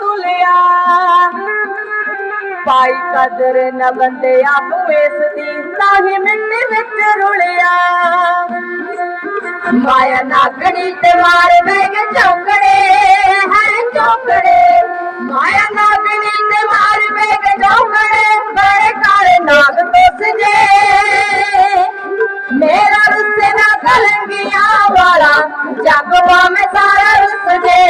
ਤੁਲਿਆ ਪਾਈ ਕਦਰ ਨ ਬੰਦਿਆ ਤੂੰ ਇਸ ਦੀ ਤਾਂ ਹੀ ਵਿੱਚ ਰੁਲਿਆ। ਮਾਇਆ ਨਾਗਣੀ ਤੇ ਮਾਰ ਵੇਗ ਚੌਕੜੇ ਹੈ ਚੌਕੜੇ। ਮਾਇਆ ਨਾਗਣੀ ਤੇ ਮਾਰ ਵੇਗ ਚੌਕੜੇ ਬੜੇ ਕਾਲੇ ਨਾਗ ਤੁਸ ਜੇ ਮੇਰਾ ਰੁੱਸੇ ਨਾ ਕਲੰਗੀਆਂ ਵਾਲਾ, ਜਗ ਮੈਂ ਸਾਰਾ ਰੁੱਸ ਜੇ।